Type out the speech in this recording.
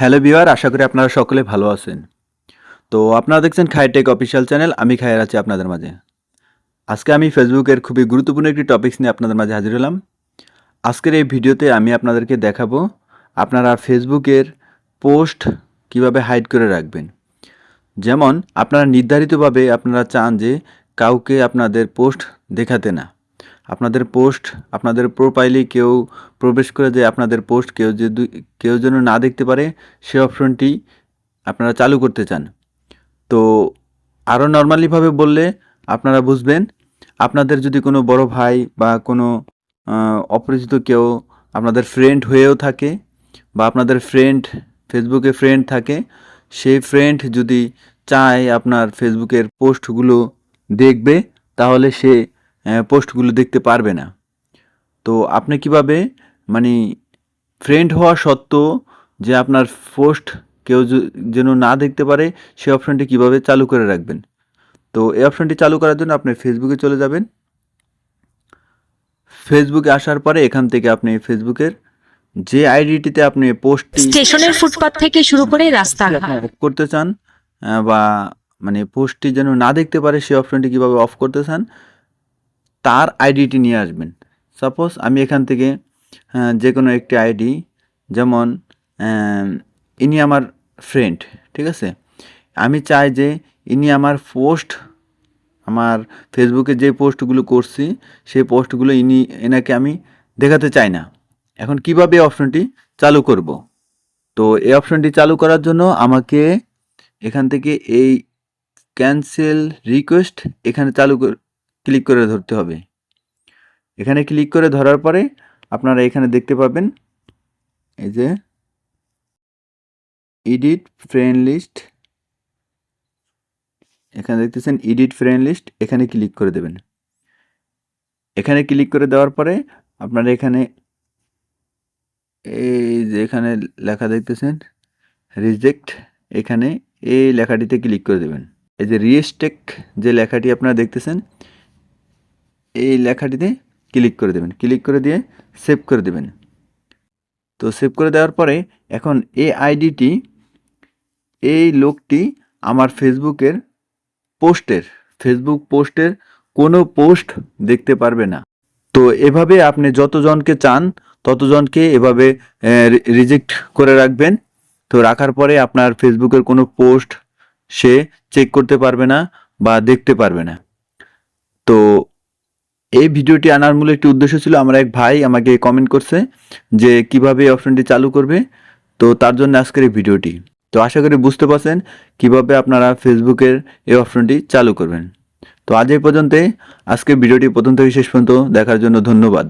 Hello beware আশা করি আপনারা সকলে ভালো আছেন। তো আপনারা দেখছেন খাইটেক অফিসিয়াল চ্যানেল আমি খায়ের আছি আপনাদের মাঝে। আজকে আমি ফেসবুকের খুবই গুরুত্বপূর্ণ একটি টপিকস নিয়ে আপনাদের মাঝে হাজির হলাম। আজকের এই ভিডিওতে আমি আপনাদেরকে দেখাবো আপনারা ফেসবুকের পোস্ট কীভাবে হাইড করে রাখবেন। যেমন, আপনারা নির্ধারিতভাবে আপনারা চান যে কাউকে আপনাদের পোস্ট দেখাতে না। আপনাদের পোস্ট, আপনাদের প্রোফাইলে কেউ প্রবেশ করে যে আপনাদের পোস্ট কেউ যে কেউ যেন না দেখতে পারে, সে অপশনটি আপনারা চালু করতে চান। তো আরও নর্মালিভাবে বললে আপনারা বুঝবেন, আপনাদের যদি কোনো বড় ভাই বা কোনো অপরিচিত কেউ আপনাদের ফ্রেন্ড হয়েও থাকে বা আপনাদের ফ্রেন্ড ফেসবুকে ফ্রেন্ড থাকে, সেই ফ্রেন্ড যদি চায় আপনার ফেসবুকের পোস্টগুলো দেখবে, তাহলে সে পোস্টগুলো দেখতে পারবে না। তো আপনি কীভাবে মানে ফ্রেন্ড হওয়া সত্ত্বেও যে আপনার পোস্ট কেউ যেন না দেখতে পারে সে অপশনটি কীভাবে চালু করে রাখবেন? তো এই অপশনটি চালু করার জন্য আপনি ফেসবুকে চলে যাবেন। ফেসবুকে আসার পরে এখান থেকে আপনি ফেসবুকের যে আইডিটিতে আপনি পোস্টটি স্টেশনের ফুটপাত থেকে শুরু করে রাস্তাঘাট। অফ করতে চান বা মানে পোস্টটি যেন না দেখতে পারে সেই অপশনটি কীভাবে অফ করতে চান তার আইডিটি নিয়ে আসবেন। সাপোজ আমি এখান থেকে আহ, যে কোনো একটি আইডি যেমন ইনি আমার ফ্রেন্ড ঠিক আছে? আমি চাই যে ইনি আমার পোস্ট আমার ফেসবুকে যে পোস্টগুলো করছি সেই পোস্টগুলো ইনি এনাকে আমি দেখাতে চাই না। এখন কীভাবে অপশনটি চালু করব? তো এই অপশনটি চালু করার জন্য আমাকে এখান থেকে এই ক্যান্সেল রিকোয়েস্ট এখানে চালু ক্লিক করে ধরতে হবে। এখানে ক্লিক করে ধরার পরে আপনারা এখানে দেখতে পাবেন এই যে এডিট ফ্রেন্ড লিস্ট এখানে দেখতেছেন এডিট ফ্রেন্ড লিস্ট এখানে ক্লিক করে দেবেন। এখানে ক্লিক করে দেওয়ার পরে আপনারা এখানে এই যে এখানে লেখা দেখতেছেন রিজেক্ট এখানে এই লেখাটিতে ক্লিক করে দেবেন। এই যে রিস্টেক যে লেখাটি আপনারা দেখতেছেন এই লেখাটিতে ক্লিক করে দেবেন। ক্লিক করে দিয়ে সেভ করে দেবেন। তো সেভ করে দেওয়ার পরে এখন এই আইডিটি এই লোকটি আমার ফেসবুকের পোস্টের, ফেসবুক পোস্টের কোনো পোস্ট দেখতে পারবে না। তো এভাবে আপনি যতজনকে চান, ততজনকে এভাবে রিজেক্ট করে রাখবেন। তো রাখার পরে আপনার ফেসবুকের কোনো পোস্ট সে চেক করতে পারবে না বা দেখতে পারবে না। তো এই ভিডিওটি আনার মূল একটি উদ্দেশ্য ছিল, আমার এক ভাই আমাকে কমেন্ট করছে যে কীভাবে এই অপশনটি চালু করবে। তো তার জন্য আজকের এই ভিডিওটি। তো আশা করি বুঝতে পারছেন কীভাবে আপনারা ফেসবুকের এই অপশনটি চালু করবেন। তো আজ এই পর্যন্ত আজকের ভিডিওটি প্রথম থেকে শেষ পর্যন্ত দেখার জন্য ধন্যবাদ।